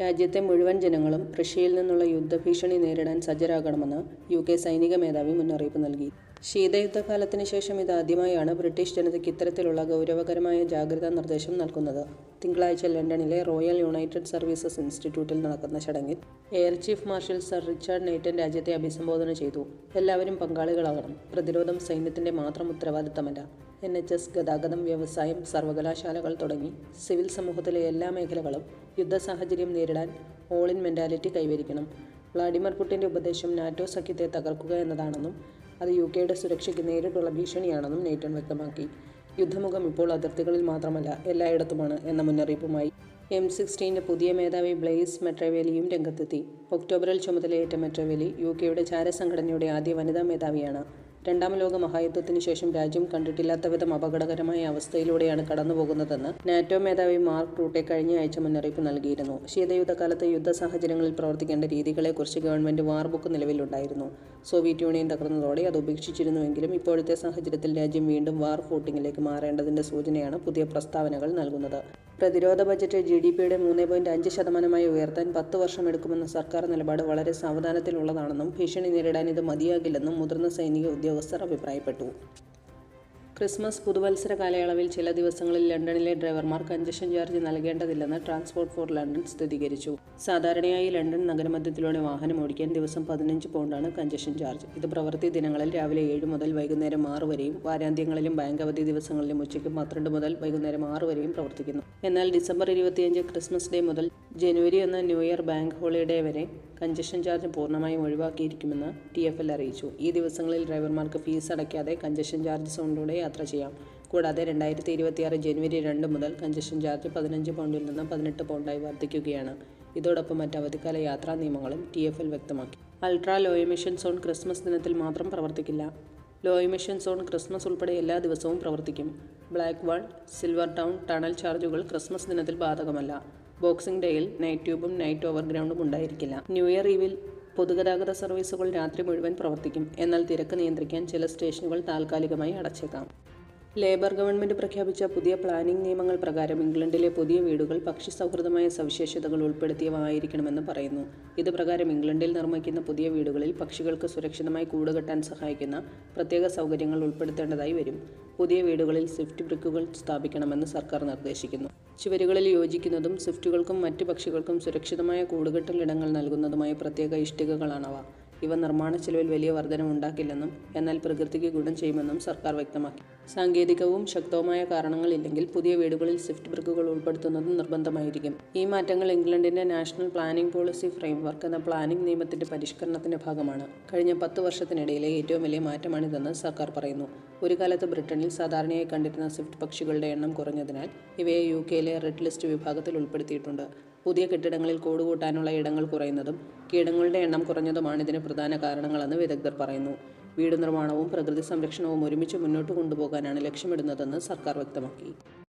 രാജ്യത്തെ മുഴുവൻ ജനങ്ങളും റഷ്യയിൽ നിന്നുള്ള യുദ്ധഭീഷണി നേരിടാൻ സജ്ജരാകണമെന്ന് യു കെ സൈനിക മേധാവി മുന്നറിയിപ്പ് നൽകി. ശീതയുദ്ധകാലത്തിന് ശേഷം ഇതാദ്യമായാണ് ബ്രിട്ടീഷ് ജനതയ്ക്ക് ഇത്തരത്തിലുള്ള ഗൗരവകരമായ ജാഗ്രതാ നിർദ്ദേശം നൽകുന്നത്. തിങ്കളാഴ്ച ലണ്ടനിലെ റോയൽ യുണൈറ്റഡ് സർവീസസ് ഇൻസ്റ്റിറ്റ്യൂട്ടിൽ നടക്കുന്ന ചടങ്ങിൽ air chief marshal sir Richard Knighton രാജ്യത്തെ അഭിസംബോധന ചെയ്തു. എല്ലാവരും പങ്കാളികളാകണം. പ്രതിരോധം സൈന്യത്തിന്റെ മാത്രം ഉത്തരവാദിത്തമല്ല. എൻ എച്ച് എസ് ഗതാഗതം വ്യവസായം സർവകലാശാലകൾ തുടങ്ങി സിവിൽ സമൂഹത്തിലെ എല്ലാ മേഖലകളും യുദ്ധ സാഹചര്യം നേരിടാൻ ഓൾ ഇൻ മെന്റാലിറ്റി കൈവരിക്കണം. വ്ളാഡിമിർ പുടിന്റെ ഉപദേശം നാറ്റോ സഖ്യത്തെ തകർക്കുക എന്നതാണെന്നും അത് യു കെയുടെ സുരക്ഷയ്ക്ക് നേരിട്ടുള്ള ഭീഷണിയാണെന്നും നെയ്റ്റൺ വ്യക്തമാക്കി. യുദ്ധമുഖം ഇപ്പോൾ അതിർത്തികളിൽ മാത്രമല്ല എല്ലായിടത്തുമാണ് എന്ന മുന്നറിയിപ്പുമായി എം സിക്സ്റ്റീന്റെ പുതിയ മേധാവി ബ്ലെയ്സ് മെട്രവേലിയും രംഗത്തെത്തി. ഒക്ടോബറിൽ ചുമതലയേറ്റ മെട്രവേലി യു കെയുടെ ചാരസംഘടനയുടെ ആദ്യ വനിതാ മേധാവിയാണ്. രണ്ടാം ലോക മഹായുദ്ധത്തിന് ശേഷം രാജ്യം കണ്ടിട്ടില്ലാത്ത വിധം അപകടകരമായ അവസ്ഥയിലൂടെയാണ് കടന്നുപോകുന്നതെന്ന് നാറ്റോ മേധാവി മാർക്ക് റൂട്ടെ കഴിഞ്ഞ ആഴ്ച മുന്നറിയിപ്പ് നൽകിയിരുന്നു. ശീതയുദ്ധകാലത്ത് യുദ്ധ സാഹചര്യങ്ങളിൽ പ്രവർത്തിക്കേണ്ട രീതികളെക്കുറിച്ച് ഗവൺമെന്റ് വാർബുക്ക് നിലവിലുണ്ടായിരുന്നു. സോവിയറ്റ് യൂണിയൻ തകർന്നതോടെ അത് ഉപേക്ഷിച്ചിരുന്നുവെങ്കിലും ഇപ്പോഴത്തെ സാഹചര്യത്തിൽ രാജ്യം വീണ്ടും വാർ ഫൂട്ടിങ്ങിലേക്ക് മാറേണ്ടതിന്റെ സൂചനയാണ് പുതിയ പ്രസ്താവനകൾ നൽകുന്നത്. പ്രതിരോധ ബജറ്റ് ജി ഡി പിയുടെ മൂന്ന് പോയിന്റ് അഞ്ച് ശതമാനമായി ഉയർത്താൻ പത്ത് വർഷം എടുക്കുമെന്ന സർക്കാർ നിലപാട് വളരെ സാവധാനത്തിലുള്ളതാണെന്നും ഭീഷണി നേരിടാൻ ഇത് മതിയാകില്ലെന്നും മുതിർന്ന സൈനിക ഉദ്യോഗസ്ഥർ അഭിപ്രായപ്പെട്ടു. ക്രിസ്മസ് പുതുവത്സര കാലയളവിൽ ചില ദിവസങ്ങളിൽ ലണ്ടനിലെ ഡ്രൈവർമാർ കഞ്ചഷൻ ചാർജ് നൽകേണ്ടതില്ലെന്ന് ട്രാൻസ്പോർട്ട് ഫോർ ലണ്ടൻ സ്ഥിരീകരിച്ചു. സാധാരണയായി ലണ്ടൻ നഗരമധ്യത്തിലൂടെ വാഹനം ഓടിക്കാൻ ദിവസം പതിനഞ്ച് പൗണ്ടാണ് കഞ്ചഷൻ ചാർജ്. ഇത് പ്രവൃത്തി ദിനങ്ങളിൽ രാവിലെ ഏഴ് മുതൽ വൈകുന്നേരം ആറ് വരെയും വാരാന്ത്യങ്ങളിലും ബാങ്ക് അവധി ദിവസങ്ങളിലും ഉച്ചയ്ക്ക് പന്ത്രണ്ട് മുതൽ വൈകുന്നേരം ആറ് വരെയും പ്രവർത്തിക്കുന്നു. എന്നാൽ ഡിസംബർ ഇരുപത്തിയഞ്ച് ക്രിസ്മസ് ഡേ മുതൽ ജനുവരി ഒന്ന് ന്യൂ ഇയർ ബാങ്ക് ഹോളിഡേ വരെ കഞ്ചഷൻ ചാർജ് പൂർണമായും ഒഴിവാക്കിയിരിക്കുമെന്ന് ടി എഫ് എൽ അറിയിച്ചു. ഈ ദിവസങ്ങളിൽ ഡ്രൈവർമാർക്ക് ഫീസ് അടയ്ക്കാതെ കഞ്ചഷൻ ചാർജ് സോണിലൂടെ യാത്ര ചെയ്യാം. കൂടാതെ രണ്ടായിരത്തി ഇരുപത്തിയാറ് ജനുവരി രണ്ട് മുതൽ കഞ്ചഷൻ ചാർജ് പതിനഞ്ച് പൗണ്ടിൽ നിന്ന് പതിനെട്ട് പൗണ്ടായി വർദ്ധിക്കുകയാണ്. ഇതോടൊപ്പം മറ്റ് അവധിക്കാല യാത്രാ നിയമങ്ങളും ടി എഫ് എൽ വ്യക്തമാക്കി. Ultra low emission zone Christmas ദിനത്തിൽ മാത്രം പ്രവർത്തിക്കില്ല. ലോ എമിഷൻ സോൺ ക്രിസ്മസ് ഉൾപ്പെടെ എല്ലാ ദിവസവും പ്രവർത്തിക്കും. Blackwall Silvertown tunnel ചാർജുകൾ ക്രിസ്മസ് ദിനത്തിൽ ബാധകമല്ല. ബോക്സിംഗ് ഡേയിൽ നൈറ്റ് ട്യൂബും നൈറ്റ് ഓവർഗ്രൗണ്ടും ഉണ്ടായിരിക്കില്ല. ന്യൂ ഇയർ ഈവിൽ പൊതുഗതാഗത സർവീസുകൾ രാത്രി മുഴുവൻ പ്രവർത്തിക്കും. എന്നാൽ തിരക്ക് നിയന്ത്രിക്കാൻ ചില സ്റ്റേഷനുകൾ താൽക്കാലികമായി അടച്ചേക്കാം. ലേബർ ഗവൺമെന്റ് പ്രഖ്യാപിച്ച പുതിയ പ്ലാനിംഗ് നിയമങ്ങൾ പ്രകാരം ഇംഗ്ലണ്ടിലെ പുതിയ വീടുകൾ പക്ഷി സൗഹൃദമായ സവിശേഷതകൾ ഉൾപ്പെടുത്തിയവ ആയിരിക്കണമെന്ന് പറയുന്നു. ഇത് പ്രകാരം ഇംഗ്ലണ്ടിൽ നിർമ്മിക്കുന്ന പുതിയ വീടുകളിൽ പക്ഷികൾക്ക് സുരക്ഷിതമായി കൂട് കെട്ടാൻ സഹായിക്കുന്ന പ്രത്യേക സൗകര്യങ്ങൾ ഉൾപ്പെടുത്തേണ്ടതായി വരും. പുതിയ വീടുകളിൽ സ്വിഫ്റ്റ് ബ്രിക്കുകൾ സ്ഥാപിക്കണമെന്ന് സർക്കാർ നിർദ്ദേശിക്കുന്നു. ചുവരുകളിൽ യോജിക്കുന്നതും സ്വിഫ്റ്റുകൾക്കും മറ്റ് പക്ഷികൾക്കും സുരക്ഷിതമായ കൂടുകെട്ടൽ ഇടങ്ങൾ നൽകുന്നതുമായ പ്രത്യേക ഇഷ്ടികകളാണവ. ഇവ നിർമ്മാണ ചെലവിൽ വലിയ വർധനമുണ്ടാക്കില്ലെന്നും എന്നാൽ പ്രകൃതിക്ക് ഗുണം ചെയ്യുമെന്നും സർക്കാർ വ്യക്തമാക്കി. സാങ്കേതികവും ശക്തവുമായ കാരണങ്ങളില്ലെങ്കിൽ പുതിയ വീടുകളിൽ സ്വിഫ്റ്റ് ബ്രിക്കുകൾ ഉൾപ്പെടുത്തുന്നത് നിർബന്ധമായിരിക്കും. ഈ മാറ്റങ്ങൾ ഇംഗ്ലണ്ടിന്റെ നാഷണൽ പ്ലാനിംഗ് പോളിസി ഫ്രെയിംവർക്ക് എന്ന പ്ലാനിംഗ് നിയമത്തിന്റെ പരിഷ്കരണത്തിന്റെ ഭാഗമാണ്. കഴിഞ്ഞ പത്ത് വർഷത്തിനിടയിലെ ഏറ്റവും വലിയ മാറ്റമാണിതെന്ന് സർക്കാർ പറയുന്നു. ഒരു കാലത്ത് ബ്രിട്ടനിൽ സാധാരണയായി കണ്ടിരുന്ന സ്വിഫ്റ്റ് പക്ഷികളുടെ എണ്ണം കുറഞ്ഞതിനാൽ ഇവയെ യു കെയിലെ റെഡ് ലിസ്റ്റ് വിഭാഗത്തിൽ ഉൾപ്പെടുത്തിയിട്ടുണ്ട്. പുതിയ കെട്ടിടങ്ങളിൽ കൂടുകൂട്ടാനുള്ള ഇടങ്ങൾ കുറയുന്നതും കീടങ്ങളുടെ എണ്ണം കുറഞ്ഞതുമാണ് ഇതിന് പ്രധാന കാരണങ്ങളെന്ന് വിദഗ്ധർ പറയുന്നു. വീട് നിർമ്മാണവും പ്രകൃതി സംരക്ഷണവും ഒരുമിച്ച് മുന്നോട്ട് കൊണ്ടുപോകാനാണ് ലക്ഷ്യമിടുന്നതെന്ന് സർക്കാർ വ്യക്തമാക്കി.